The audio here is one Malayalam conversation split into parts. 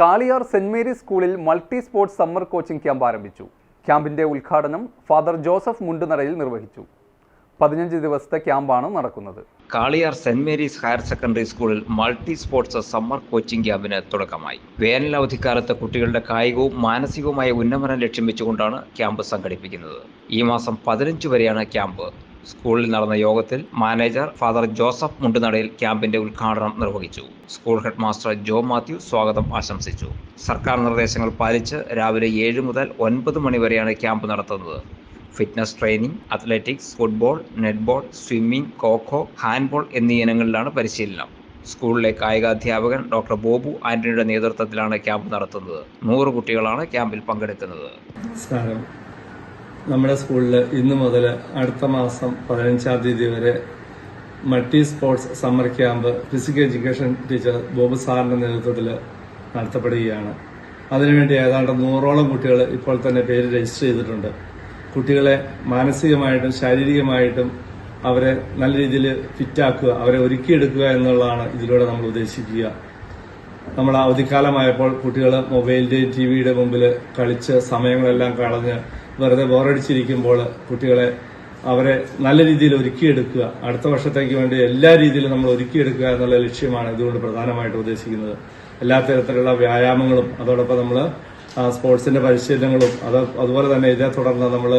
കാളിയാർ സെന്റ് മേരീസ് സ്കൂളിൽ multi sports summer coaching camp ആരംഭിച്ചു. ക്യാമ്പിന്റെ ഉദ്ഘാടനം ഫാദർ ജോസഫ് മുണ്ടുനറയിൽ നിർവഹിച്ചു. പതിനഞ്ച് ദിവസത്തെ ക്യാമ്പാണ് നടക്കുന്നത്. Kaliyar Saint Mary's higher secondary സ്കൂളിൽ മൾട്ടി സ്പോർട്സ് സമ്മർ കോച്ചിംഗ് ക്യാമ്പിന് തുടക്കമായി. വേനൽ അവധിക്കാലത്ത് കുട്ടികളുടെ കായികവും മാനസികവുമായ ഉന്നമനം ലക്ഷ്യം വെച്ചുകൊണ്ടാണ് ക്യാമ്പ് സംഘടിപ്പിക്കുന്നത്. ഈ മാസം പതിനഞ്ച് വരെയാണ് ക്യാമ്പ് സ്കൂളിൽ നടന്ന യോഗത്തിൽ മാനേജർ ഫാദർ ജോസഫ് മുണ്ടുനടയിൽ ക്യാമ്പിന്റെ ഉദ്ഘാടനം നിർവഹിച്ചു. School head master Jo Mathew സ്വാഗതം ആശംസിച്ചു. സർക്കാർ നിർദ്ദേശങ്ങൾ പാലിച്ച് രാവിലെ ഏഴ് മുതൽ ഒൻപത് മണി വരെയാണ് ക്യാമ്പ് നടത്തുന്നത്. Fitness training athletics football netball swimming kho kho handball എന്നീ ഇനങ്ങളിലാണ് പരിശീലനം. സ്കൂളിലെ കായികാധ്യാപകൻ ഡോക്ടർ ബോബു ആന്റണിയുടെ നേതൃത്വത്തിലാണ് ക്യാമ്പ് നടത്തുന്നത്. നൂറ് കുട്ടികളാണ് ക്യാമ്പിൽ പങ്കെടുക്കുന്നത്. നമ്മുടെ സ്കൂളിൽ ഇന്നു മുതൽ അടുത്ത മാസം പതിനഞ്ചാം തീയതി വരെ multi sports summer camp physical education teacher Bobu സാറിന്റെ നേതൃത്വത്തിൽ നടത്തപ്പെടുകയാണ്. അതിനുവേണ്ടി ഏതാണ്ട് നൂറോളം കുട്ടികൾ ഇപ്പോൾ തന്നെ പേര് രജിസ്റ്റർ ചെയ്തിട്ടുണ്ട്. കുട്ടികളെ മാനസികമായിട്ടും ശാരീരികമായിട്ടും അവരെ നല്ല രീതിയിൽ ഫിറ്റാക്കുക അവരെ ഒരുക്കിയെടുക്കുക എന്നുള്ളതാണ് ഇതിലൂടെ നമ്മൾ ഉദ്ദേശിക്കുക. നമ്മൾ അവധിക്കാലമായപ്പോൾ കുട്ടികൾ മൊബൈലിന്റെയും ടി വിയുടെ മുമ്പിൽ കളിച്ച് സമയങ്ങളെല്ലാം കളഞ്ഞ് വെറുതെ ബോറടിച്ചിരിക്കുമ്പോൾ കുട്ടികളെ അവരെ നല്ല രീതിയിൽ ഒരുക്കിയെടുക്കുക. അടുത്ത വർഷത്തേക്ക് വേണ്ടി എല്ലാ രീതിയിലും നമ്മൾ ഒരുക്കിയെടുക്കുക എന്നുള്ള ലക്ഷ്യമാണ് ഇതുകൊണ്ട് പ്രധാനമായിട്ട് ഉദ്ദേശിക്കുന്നത്. എല്ലാ തരത്തിലുള്ള വ്യായാമങ്ങളും അതോടൊപ്പം നമ്മൾ സ്പോർട്സിന്റെ പരിശീലനങ്ങളും അത് അതുപോലെ തന്നെ ഇതേ തുടർന്ന് നമ്മൾ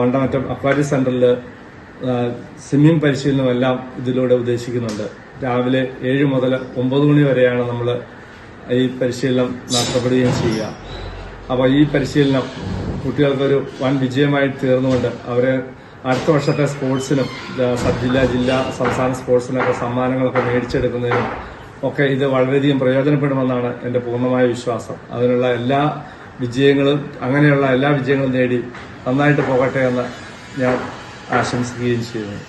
വണ്ടമറ്റം അക്വാരി സെന്ററിൽ സ്വിമ്മിംഗ് പരിശീലനം എല്ലാം ഇതിലൂടെ ഉദ്ദേശിക്കുന്നുണ്ട്. രാവിലെ ഏഴ് മുതൽ ഒമ്പത് മണി വരെയാണ് നമ്മൾ ഈ പരിശീലനം നടത്തപ്പെടുകയും ചെയ്യുക. അപ്പോൾ ഈ പരിശീലനം കുട്ടികൾക്കൊരു വൻ വിജയമായി തീർന്നുകൊണ്ട് അവരെ അടുത്ത വർഷത്തെ സ്പോർട്സിനും സബ് ജില്ലാ ജില്ലാ സംസ്ഥാന സ്പോർട്സിനൊക്കെ സമ്മാനങ്ങളൊക്കെ മേടിച്ചെടുക്കുന്നതിനും ഒക്കെ ഇത് വളരെയധികം പ്രയോജനപ്പെടുമെന്നാണ് എന്റെ പൂർണമായ വിശ്വാസം. അതിനുള്ള എല്ലാ വിജയങ്ങളും അങ്ങനെയുള്ള എല്ലാ വിജയങ്ങളും നേടി നന്നായിട്ട് പോകട്ടെ എന്ന് ഞാൻ ആശംസിക്കുകയും ചെയ്യുന്നു.